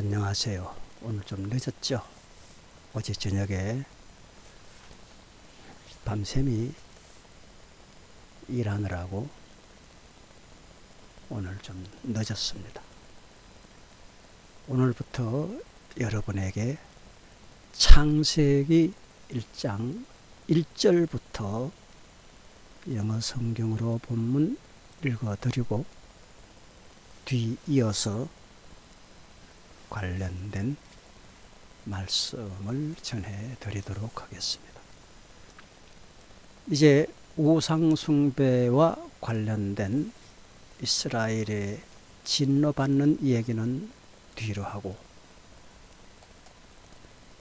안녕하세요. 오늘 좀 늦었죠? 어제 저녁에 밤샘이 일하느라고 오늘 좀 늦었습니다. 오늘부터 여러분에게 창세기 1장 1절부터 영어 성경으로 본문 읽어드리고 뒤 이어서 관련된 말씀을 전해 드리도록 하겠습니다. 이제 우상숭배와 관련된 이스라엘의 진노받는 이야기는 뒤로 하고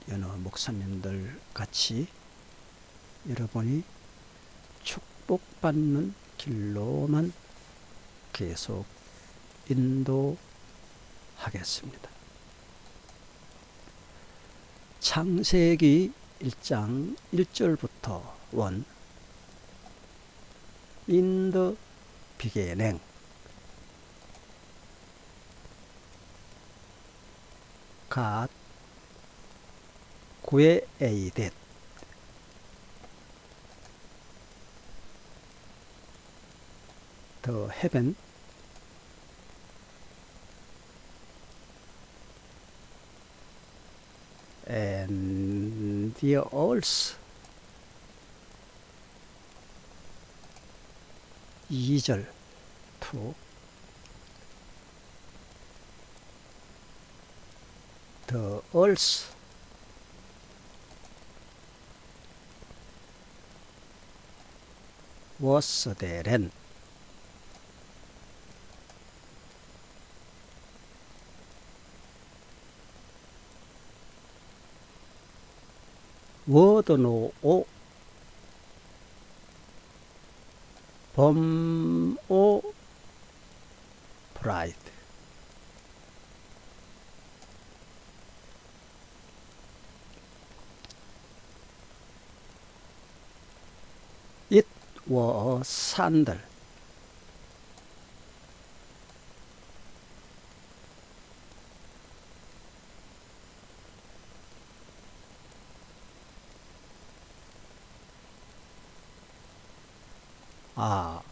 여느 목사님들 같이 여러분이 축복받는 길로만 계속 인도하겠습니다. 창세기 1장 1절부터 원. 인더 비게냉 갓. 구에 에이댓. 더 헤븐 and the earth 2절 to the earth was therein 워드 노 오 범오 프라이드. It was 산들 아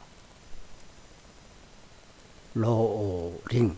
로링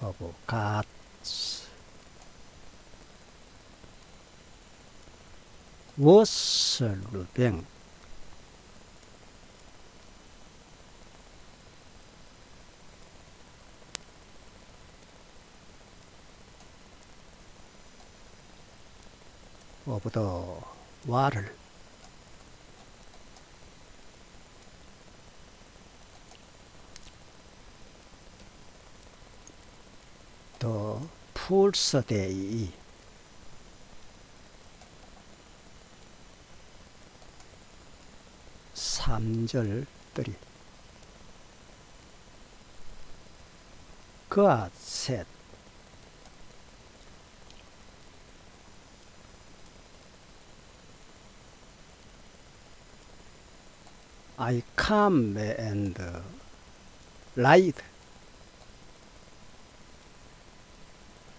하고 cuts was looping apa to? Day. 삼절들이 God said I come and light,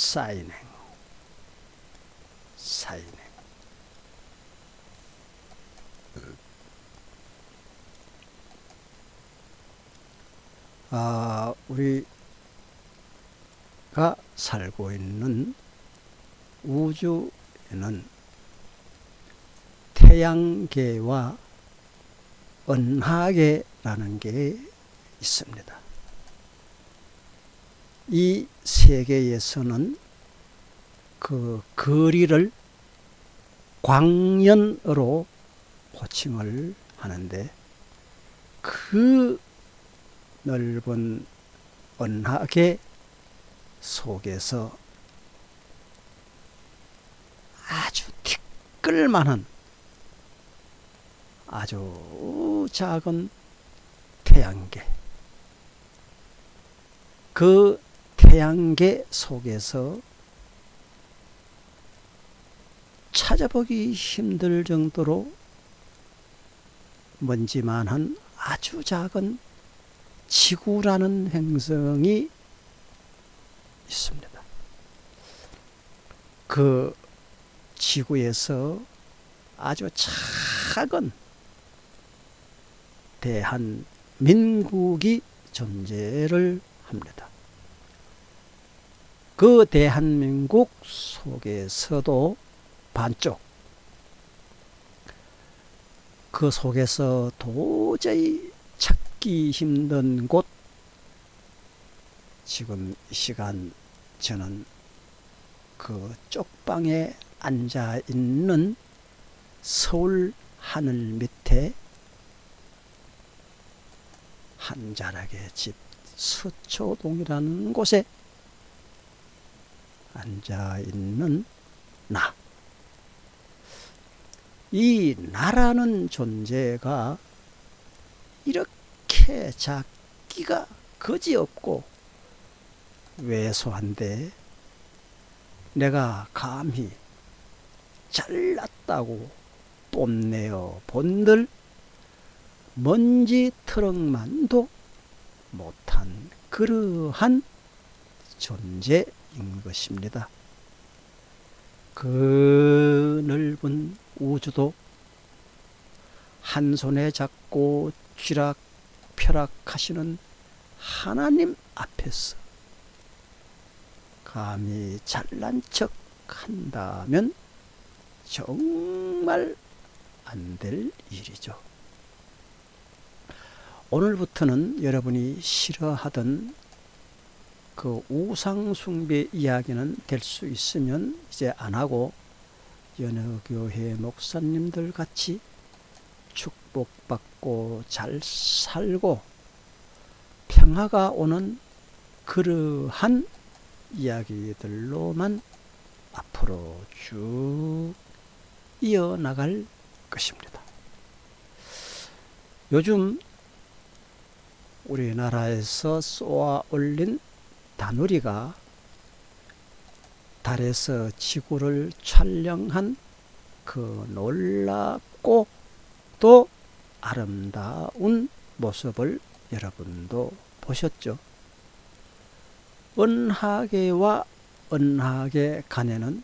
사인행. 쌓이는 그, 아, 우리가 살고 있는 우주에는 태양계와 은하계라는 게 있습니다. 이 세계에서는 그 거리를 광년으로 호칭을 하는데 그 넓은 은하계 속에서 아주 티끌만한 아주 작은 태양계. 그 태양계 속에서 찾아보기 힘들 정도로 먼지만한 아주 작은 지구라는 행성이 있습니다. 그 지구에서 아주 작은 대한민국이 존재를 합니다. 그 대한민국 속에서도 반쪽. 그 속에서 도저히 찾기 힘든 곳. 지금 이 시간 저는 그 쪽방에 앉아 있는 서울 하늘 밑에 한 자락의 집 서초동이라는 곳에 앉아 있는 나. 이 나라는 존재가 이렇게 작기가 거지없고 왜소한데 내가 감히 잘났다고 뽐내어 본들 먼지 트럭만도 못한 그러한 존재 인 것입니다. 그 넓은 우주도 한 손에 잡고 쥐락 펴락하시는 하나님 앞에서 감히 잘난 척 한다면 정말 안 될 일이죠. 오늘부터는 여러분이 싫어하던 그 우상숭배 이야기는 될 수 있으면 이제 안 하고 여느 교회 목사님들 같이 축복받고 잘 살고 평화가 오는 그러한 이야기들로만 앞으로 쭉 이어나갈 것입니다. 요즘 우리나라에서 쏘아 올린 다누리가 달에서 지구를 촬영한 그 놀랍고 또 아름다운 모습을 여러분도 보셨죠? 은하계와 은하계 간에는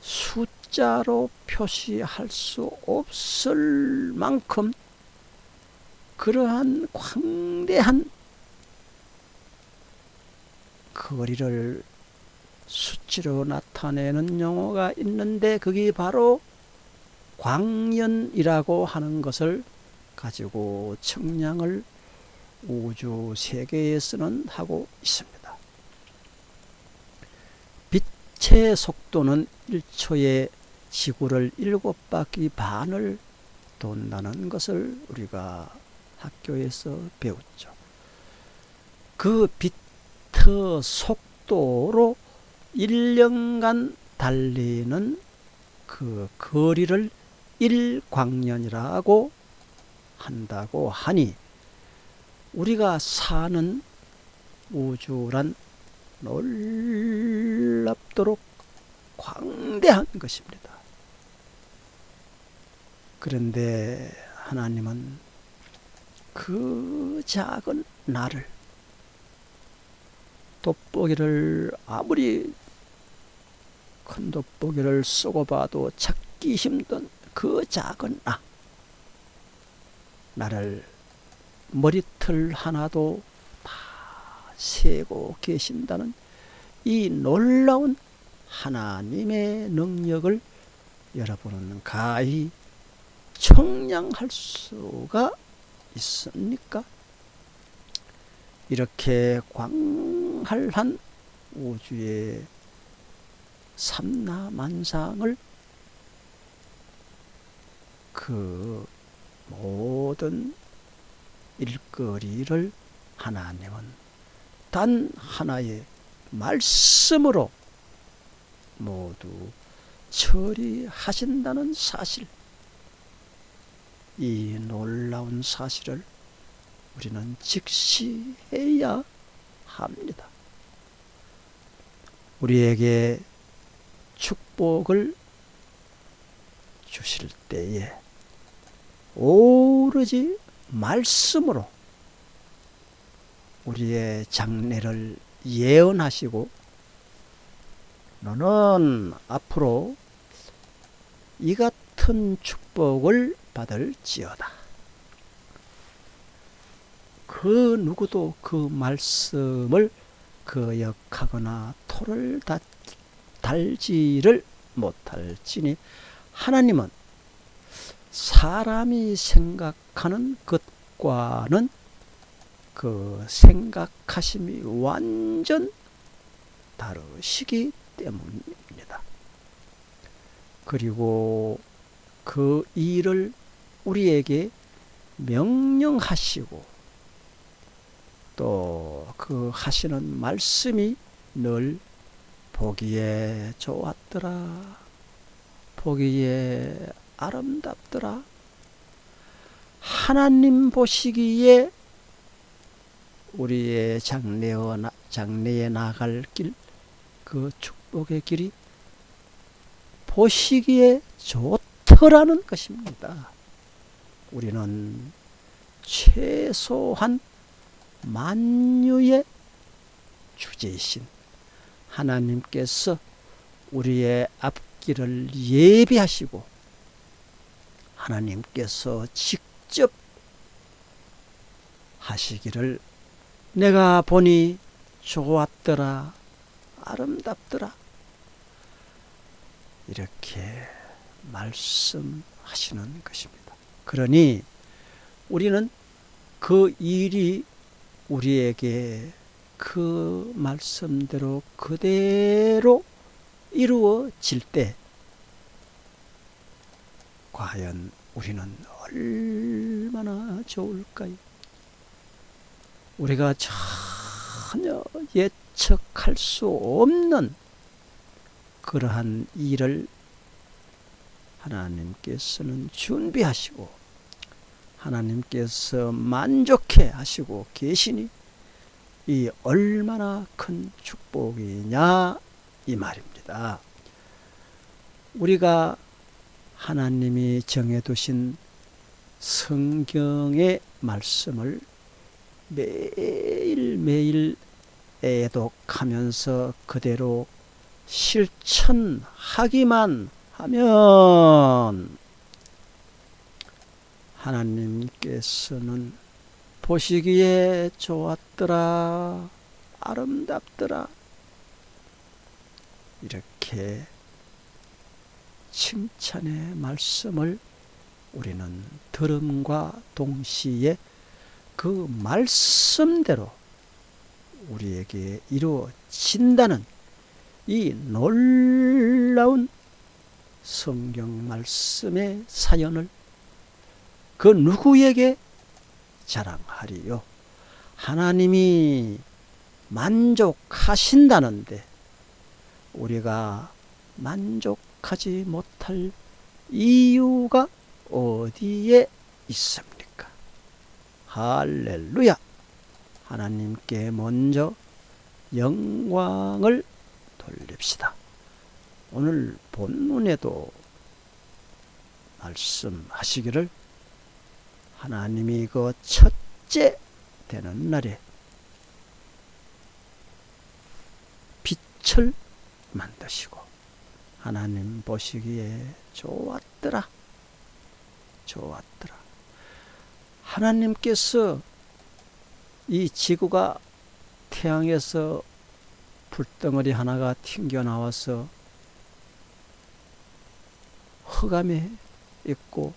숫자로 표시할 수 없을 만큼 그러한 광대한 거리를 수치로 나타내는 용어가 있는데 그게 바로 광년이라고 하는 것을 가지고 청량을 우주 세계에서는 하고 있습니다. 빛의 속도는 1초에 지구를 7바퀴 반을 돈다는 것을 우리가 학교에서 배웠죠. 그 빛 의 속도로 1년간 달리는 그 거리를 1광년이라고 한다고 하니 우리가 사는 우주란 놀랍도록 광대한 것입니다. 그런데 하나님은 그 작은 나를 돋보기를 아무리 큰 돋보기를 쏘고 봐도 찾기 힘든 그 작은 나 나를 머리털 하나도 세고 계신다는 이 놀라운 하나님의 능력을 여러분은 가히 청량할 수가 있습니까? 이렇게 광활한 우주의 삼라만상을 그 모든 일거리를 하나님은 단 하나의 말씀으로 모두 처리하신다는 사실, 이 놀라운 사실을 우리는 직시해야 합니다. 우리에게 축복을 주실 때에 오로지 말씀으로 우리의 장래를 예언하시고 너는 앞으로 이 같은 축복을 받을지어다. 그 누구도 그 말씀을 거역하거나 토를 다, 달지를 못할지니 하나님은 사람이 생각하는 것과는 그 생각하심이 완전 다르시기 때문입니다. 그리고 그 일을 우리에게 명령하시고 또 그 하시는 말씀이 늘 보기에 좋았더라. 보기에 아름답더라. 하나님 보시기에 우리의 장래와 나, 장래에 나갈 길, 그 축복의 길이 보시기에 좋더라는 것입니다. 우리는 최소한 만유의 주제이신 하나님께서 우리의 앞길을 예비하시고 하나님께서 직접 하시기를 내가 보니 좋았더라 아름답더라 이렇게 말씀하시는 것입니다. 그러니 우리는 그 일이 우리에게 그 말씀대로 그대로 이루어질 때 과연 우리는 얼마나 좋을까요? 우리가 전혀 예측할 수 없는 그러한 일을 하나님께서는 준비하시고 하나님께서 만족해 하시고 계시니 이 얼마나 큰 축복이냐 이 말입니다. 우리가 하나님이 정해두신 성경의 말씀을 매일매일 애독하면서 그대로 실천하기만 하면 하나님께서는 보시기에 좋았더라, 아름답더라. 이렇게 칭찬의 말씀을 우리는 들음과 동시에 그 말씀대로 우리에게 이루어진다는 이 놀라운 성경 말씀의 사연을 그 누구에게 자랑하리요? 하나님이 만족하신다는데 우리가 만족하지 못할 이유가 어디에 있습니까? 할렐루야! 하나님께 먼저 영광을 돌립시다. 오늘 본문에도 말씀하시기를 하나님이 그 첫째 되는 날에 빛을 만드시고 하나님 보시기에 좋았더라. 좋았더라. 하나님께서 이 지구가 태양에서 불덩어리 하나가 튕겨 나와서 흑암에 있고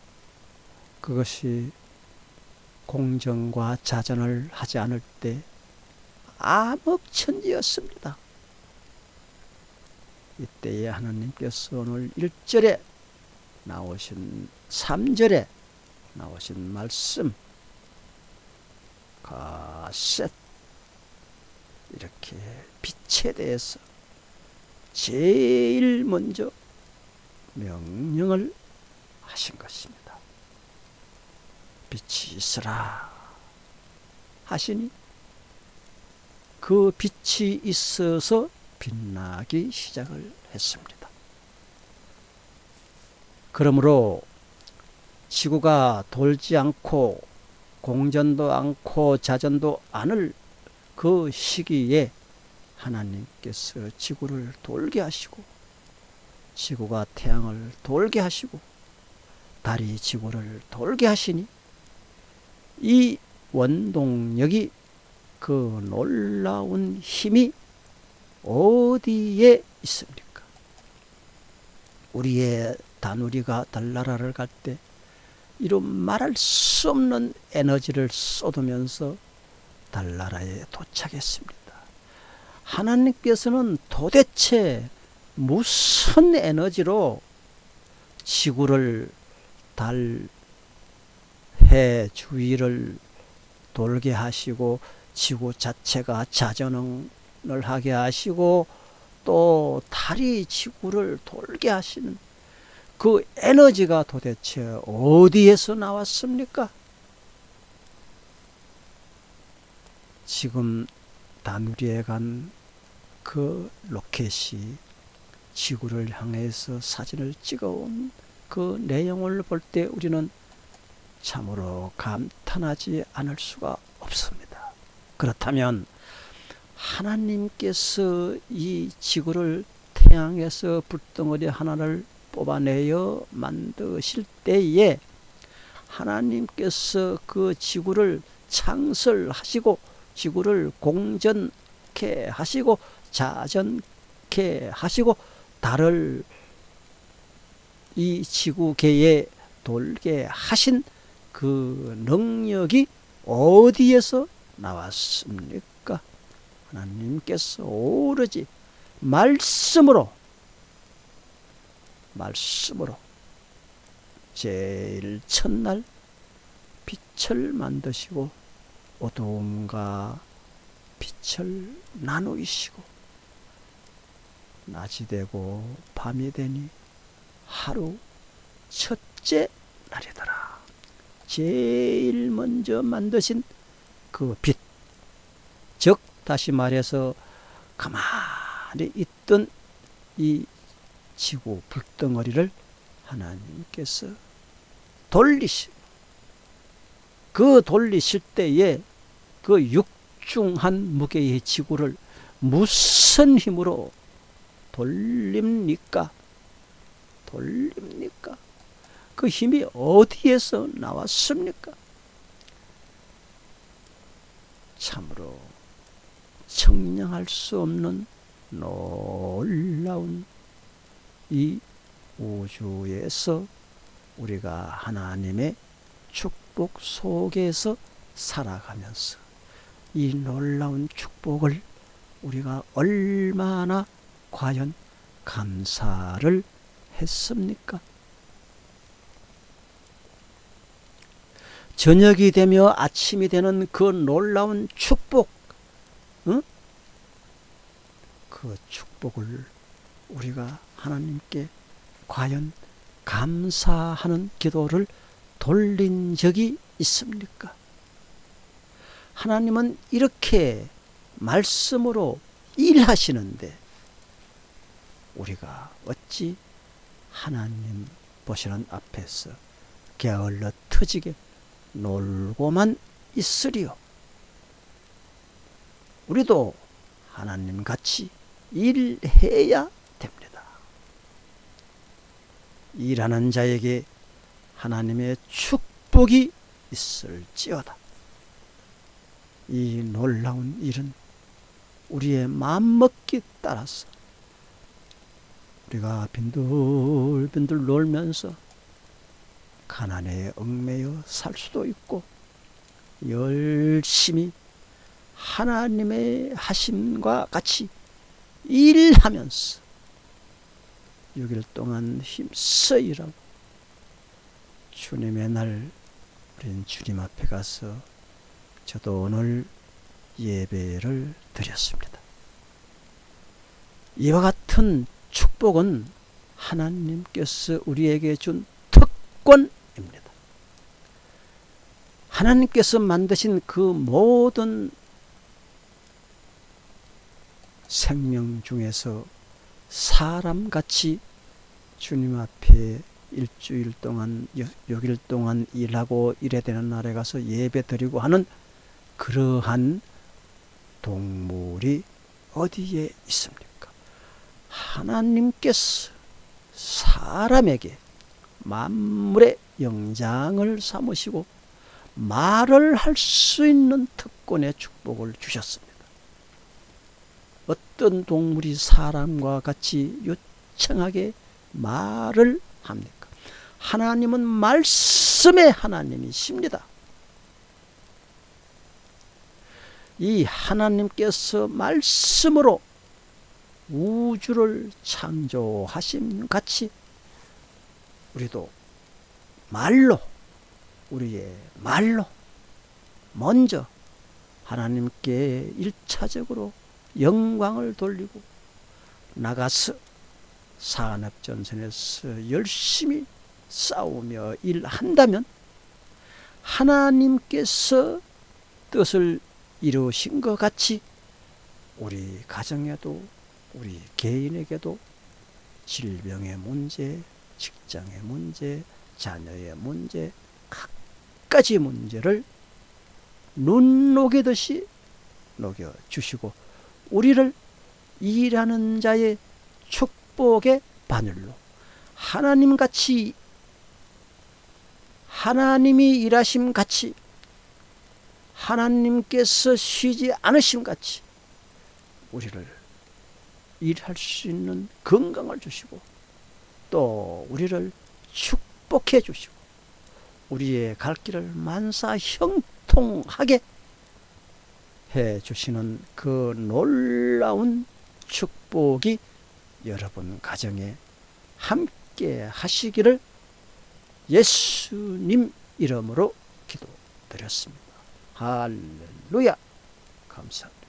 그것이 공정과 자전을 하지 않을 때 암흑천지였습니다. 이때에 하나님께서 오늘 1절에 나오신 3절에 나오신 말씀 가셋 이렇게 빛에 대해서 제일 먼저 명령을 하신 것입니다. 빛이 있으라 하시니 그 빛이 있어서 빛나기 시작을 했습니다. 그러므로 지구가 돌지 않고 공전도 않고 자전도 않을 그 시기에 하나님께서 지구를 돌게 하시고 지구가 태양을 돌게 하시고 달이 지구를 돌게 하시니 이 원동력이 그 놀라운 힘이 어디에 있습니까? 우리의 다누리가 달나라를 갈 때 이런 말할 수 없는 에너지를 쏟으면서 달나라에 도착했습니다. 하나님께서는 도대체 무슨 에너지로 지구를 달, 해 주위를 돌게 하시고 지구 자체가 자전응을 하게 하시고 또 달이 지구를 돌게 하시는 그 에너지가 도대체 어디에서 나왔습니까? 지금 다누리에 간 그 로켓이 지구를 향해서 사진을 찍어온 그 내용을 볼 때 우리는 참으로 감탄하지 않을 수가 없습니다. 그렇다면 하나님께서 이 지구를 태양에서 불덩어리 하나를 뽑아내어 만드실 때에 하나님께서 그 지구를 창설하시고 지구를 공전케 하시고 자전케 하시고 달을 이 지구계에 돌게 하신 그 능력이 어디에서 나왔습니까? 하나님께서 오로지 말씀으로 말씀으로 제일 첫날 빛을 만드시고 어두움과 빛을 나누시고 낮이 되고 밤이 되니 하루 첫째 날이더라. 제일 먼저 만드신 그 빛. 즉, 다시 말해서 가만히 있던 이 지구 불덩어리를 하나님께서 돌리시. 그 돌리실 때에 그 육중한 무게의 지구를 무슨 힘으로 돌립니까? 돌립니까? 그 힘이 어디에서 나왔습니까? 참으로 청량할 수 없는 놀라운 이 우주에서 우리가 하나님의 축복 속에서 살아가면서 이 놀라운 축복을 우리가 얼마나 과연 감사를 했습니까? 저녁이 되며 아침이 되는 그 놀라운 축복, 응? 그 축복을 우리가 하나님께 과연 감사하는 기도를 돌린 적이 있습니까? 하나님은 이렇게 말씀으로 일하시는데 우리가 어찌 하나님 보시는 앞에서 게을러 터지게 놀고만 있으리요. 우리도 하나님 같이 일해야 됩니다. 일하는 자에게 하나님의 축복이 있을지어다. 이 놀라운 일은 우리의 마음먹기 따라서 우리가 빈들빈들 놀면서 가난에 얽매여 살 수도 있고 열심히 하나님의 하심과 같이 일하면서 6일 동안 힘써 일하고 주님의 날 우린 주님 앞에 가서 저도 오늘 예배를 드렸습니다. 이와 같은 축복은 하나님께서 우리에게 준 특권 입니다. 하나님께서 만드신 그 모든 생명 중에서 사람같이 주님 앞에 일주일 동안 여- 6일 동안 일하고 일해야 되는 날에 가서 예배 드리고 하는 그러한 동물이 어디에 있습니까? 하나님께서 사람에게 만물의 영장을 삼으시고 말을 할 수 있는 특권의 축복을 주셨습니다. 어떤 동물이 사람과 같이 요청하게 말을 합니까? 하나님은 말씀의 하나님이십니다. 이 하나님께서 말씀으로 우주를 창조하심 같이 우리도 말로 우리의 말로 먼저 하나님께 일차적으로 영광을 돌리고 나가서 산업 전선에서 열심히 싸우며 일한다면 하나님께서 뜻을 이루신 것 같이 우리 가정에도 우리 개인에게도 질병의 문제, 직장의 문제, 자녀의 문제, 각가지 문제를 눈 녹이듯이 녹여 주시고 우리를 일하는 자의 축복의 바늘로 하나님 같이 하나님이 일하심 같이 하나님께서 쉬지 않으심 같이 우리를 일할 수 있는 건강을 주시고 또 우리를 축복해 주시고 우리의 갈 길을 만사 형통하게 해 주시는 그 놀라운 축복이 여러분 가정에 함께 하시기를 예수님 이름으로 기도드렸습니다. 할렐루야. 감사합니다.